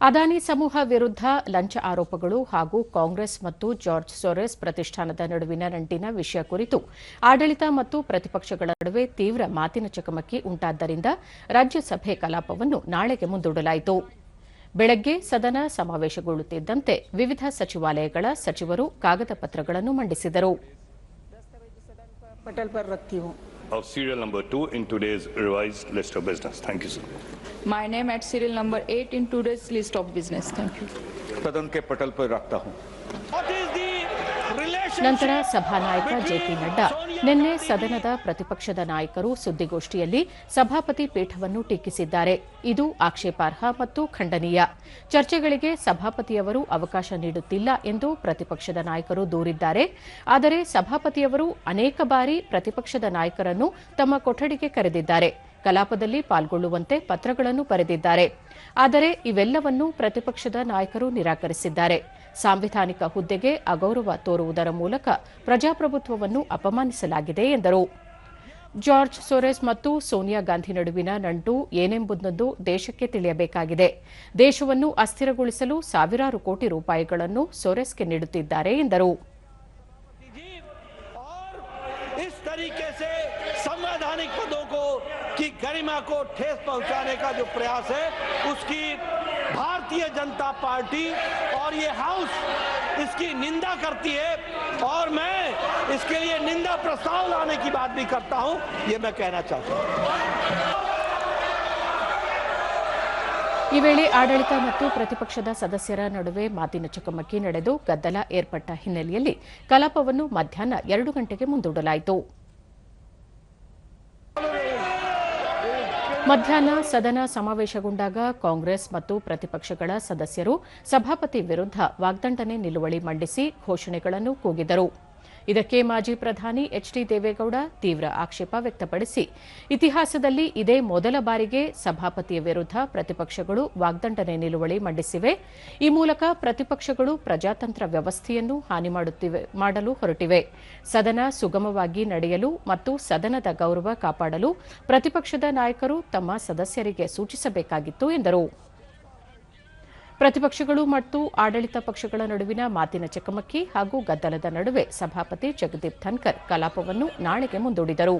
ಅದಾನಿ ಸಮೂಹ ವಿರುದ್ಧ ಲಂಚ ಆರೋಪಗಳು ಹಾಗೂ ಕಾಂಗ್ರೆಸ್ ಮತ್ತು ಜಾರ್ಜ್ ಸೊರೆಸ್ ಪ್ರತಿಷ್ಠಾನದ ನಡುವಿನ ನಂಟಿನ ವಿಷಯ ಕುರಿತು ಆಡಳಿತ ಮತ್ತು ಪ್ರತಿಪಕ್ಷಗಳ ನಡುವೆ ತೀವ್ರ ಮಾತಿನ ಚಕಮಕಿ ಉಂಟಾದ್ದರಿಂದ ರಾಜ್ಯಸಭೆ ಕಲಾಪವನ್ನು ನಾಳೆಗೆ ಮುಂದೂಡಲಾಯಿತು. ಬೆಳಗ್ಗೆ ಸದನ ಸಮಾವೇಶಗೊಳ್ಳುತ್ತಿದ್ದಂತೆ ವಿವಿಧ ಸಚಿವಾಲಯಗಳ ಸಚಿವರು ಕಾಗದ ಪತ್ರಗಳನ್ನು ಮಂಡಿಸಿದರು. पटल पर रखती हूँ of serial number two in today's revised list of business. Thank you, sir. My name at serial number 8 in today's list of business. Thank you. सदन के पटल पर रखता हूं ನಂತರ ಸಭಾನಾಯಕ ಜೆಪಿ ನಡ್ಡಾ. ನಿನ್ನೆ ಸದನದ ಪ್ರತಿಪಕ್ಷದ ನಾಯಕರು ಸುದ್ದಿಗೋಷ್ಠಿಯಲ್ಲಿ ಸಭಾಪತಿ ಪೀಠವನ್ನು ಟೀಕಿಸಿದ್ದಾರೆ. ಇದು ಆಕ್ಷೇಪಾರ್ಹ ಮತ್ತು ಖಂಡನೀಯ. ಚರ್ಚೆಗಳಿಗೆ ಸಭಾಪತಿಯವರು ಅವಕಾಶ ನೀಡುತ್ತಿಲ್ಲ ಎಂದು ಪ್ರತಿಪಕ್ಷದ ನಾಯಕರು ದೂರಿದ್ದಾರೆ. ಆದರೆ ಸಭಾಪತಿಯವರು ಅನೇಕ ಬಾರಿ ಪ್ರತಿಪಕ್ಷದ ನಾಯಕರನ್ನು ತಮ್ಮ ಕೊಠಡಿಗೆ ಕರೆದಿದ್ದಾರೆ. ಕಲಾಪದಲ್ಲಿ ಪಾಲ್ಗೊಳ್ಳುವಂತೆ ಪತ್ರಗಳನ್ನು ಬರೆದಿದ್ದಾರೆ ಆದರೆ ಇವೆಲ್ಲವನ್ನೂ ಪ್ರತಿಪಕ್ಷದ ನಾಯಕರು ನಿರಾಕರಿಸಿದ್ದಾರೆ ಸಾಂವಿಧಾನಿಕ ಹುದ್ದೆಗೆ ಅಗೌರವ ತೋರುವುದರ ಮೂಲಕ ಪ್ರಜಾಪ್ರಭುತ್ವವನ್ನು ಅಪಮಾನಿಸಲಾಗಿದೆ ಎಂದರು ಜಾರ್ಜ್ ಸೊರೆಸ್ ಮತ್ತು ಸೋನಿಯಾ ಗಾಂಧಿ ನಡುವಿನ ನಂಟು ಏನೆಂಬುದನ್ನು ದೇಶಕ್ಕೆ ತಿಳಿಯಬೇಕಾಗಿದೆ ದೇಶವನ್ನು ಅಸ್ಥಿರಗೊಳಿಸಲು ಸಾವಿರಾರು ಕೋಟಿ ರೂಪಾಯಿಗಳನ್ನು ಸೊರೆಸ್ಗೆ ನೀಡುತ್ತಿದ್ದಾರೆ ಎಂದರು और इस तरीके से संवैधानिक पदों को की गरिमा को ठेस पहुंचाने का जो प्रयास है उसकी भारतीय जनता पार्टी और ये हाउस इसकी निंदा करती है और मैं इसके लिए निंदा प्रस्ताव लाने की बात भी करता हूं ये मैं कहना चाहता हूं ಈ ವೇಳೆ ಆಡಳಿತ ಮತ್ತು ಪ್ರತಿಪಕ್ಷದ ಸದಸ್ಯರ ನಡುವೆ ಮಾತಿನ ಚಕಮಕಿ ನಡೆದು ಗದ್ದಲ ಏರ್ಪಟ್ಟ ಹಿನ್ನೆಲೆಯಲ್ಲಿ ಕಲಾಪವನ್ನು ಮಧ್ಯಾಹ್ನ ಎರಡು ಗಂಟೆಗೆ ಮುಂದೂಡಲಾಯಿತು ಮಧ್ಯಾಹ್ನ ಸದನ ಸಮಾವೇಶಗೊಂಡಾಗ ಕಾಂಗ್ರೆಸ್ ಮತ್ತು ಪ್ರತಿಪಕ್ಷಗಳ ಸದಸ್ಯರು ಸಭಾಪತಿ ವಿರುದ್ಧ ವಾಗ್ದಂಡನೆ ನಿಲುವಳಿ ಮಂಡಿಸಿ ಘೋಷಣೆಗಳನ್ನು ಕೂಗಿದರು. ಇದಕ್ಕೆ ಮಾಜಿ ಪ್ರಧಾನಿ ಎಚ್ ಡಿ ದೇವೇಗೌಡ ತೀವ್ರ ಆಕ್ಷೇಪ ವ್ಯಕ್ತಪಡಿಸಿ, ಇತಿಹಾಸದಲ್ಲಿ ಇದೇ ಮೊದಲ ಬಾರಿಗೆ ಸಭಾಪತಿಯ ವಿರುದ್ಧ ಪ್ರತಿಪಕ್ಷಗಳು ವಾಗ್ದಂಡನೆ ನಿಲುವಳಿ ಮಂಡಿಸಿವೆ. ಈ ಮೂಲಕ ಪ್ರತಿಪಕ್ಷಗಳು ಪ್ರಜಾತಂತ್ರ ವ್ಯವಸ್ಥೆಯನ್ನು ಹಾನಿ ಮಾಡಲು ಹೊರಟಿವೆ. ಸದನ ಸುಗಮವಾಗಿ ನಡೆಯಲು ಮತ್ತು ಸದನದ ಗೌರವ ಕಾಪಾಡಲು ಪ್ರತಿಪಕ್ಷದ ನಾಯಕರು ತಮ್ಮ ಸದಸ್ಯರಿಗೆ ಸೂಚಿಸಬೇಕಾಗಿತ್ತು ಎಂದರು. ಪ್ರತಿಪಕ್ಷಗಳು ಮತ್ತು ಆಡಳಿತ ಪಕ್ಷಗಳ ನಡುವಿನ ಮಾತಿನ ಚಕಮಕಿ ಹಾಗೂ ಗದ್ದಲದ ನಡುವೆ ಸಭಾಪತಿ ಜಗದೀಪ್ ಧನ್ಕರ್ ಕಲಾಪವನ್ನು ನಾಳೆಗೆ ಮುಂದೂಡಿದರು.